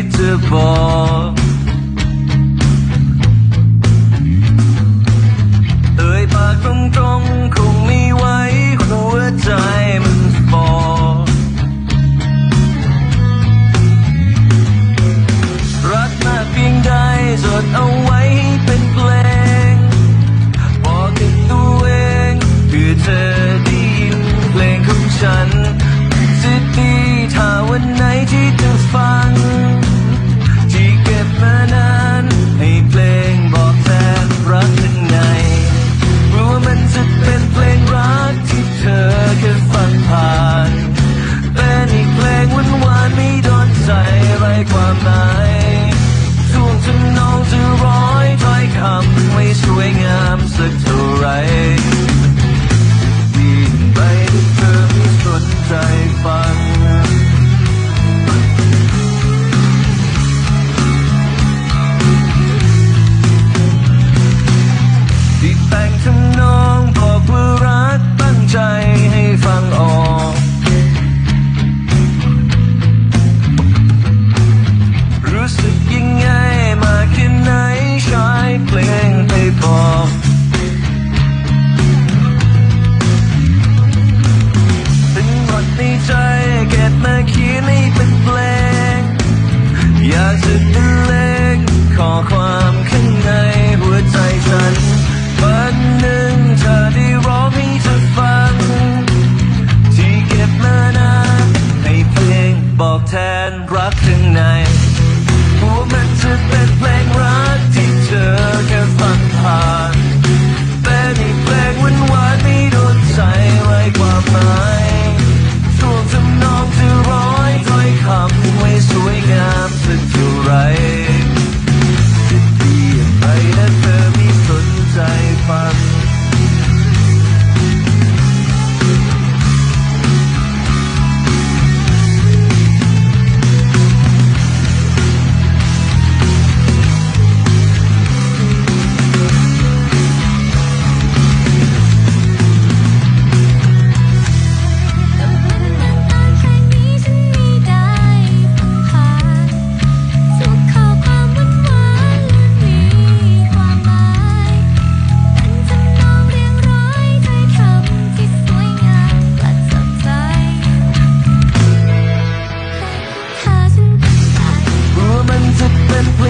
unbeatable. สุดเล็งขอความ friends up with